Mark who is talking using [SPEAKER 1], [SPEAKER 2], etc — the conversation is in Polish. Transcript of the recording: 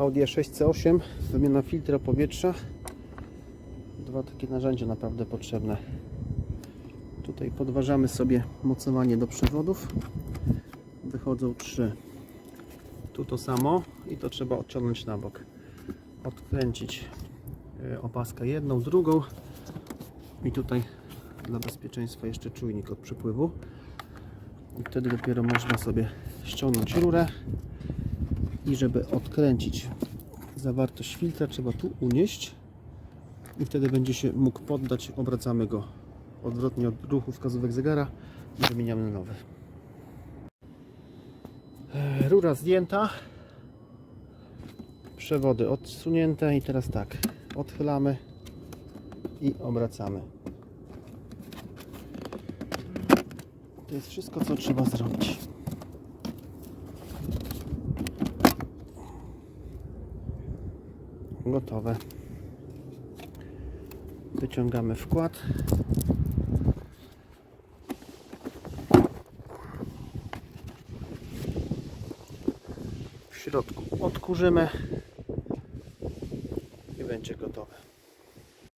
[SPEAKER 1] Audi 6C8, wymiana filtra powietrza. Dwa takie narzędzia naprawdę potrzebne. Tutaj podważamy sobie mocowanie do przewodów. Wychodzą trzy. Tu to samo i to trzeba odciągnąć na bok. Odkręcić e, opaskę jedną, drugą i tutaj dla bezpieczeństwa jeszcze czujnik od przepływu. I wtedy dopiero można sobie ściągnąć rurę i żeby odkręcić zawartość filtra trzeba tu unieść i wtedy będzie się mógł poddać. Obracamy go odwrotnie od ruchu wskazówek zegara i wymieniamy na nowy. E, Rura zdjęta, przewody odsunięte i teraz tak, odchylamy i obracamy. To jest wszystko, co trzeba zrobić. Gotowe. Wyciągamy wkład. W środku odkurzymy i będzie gotowe.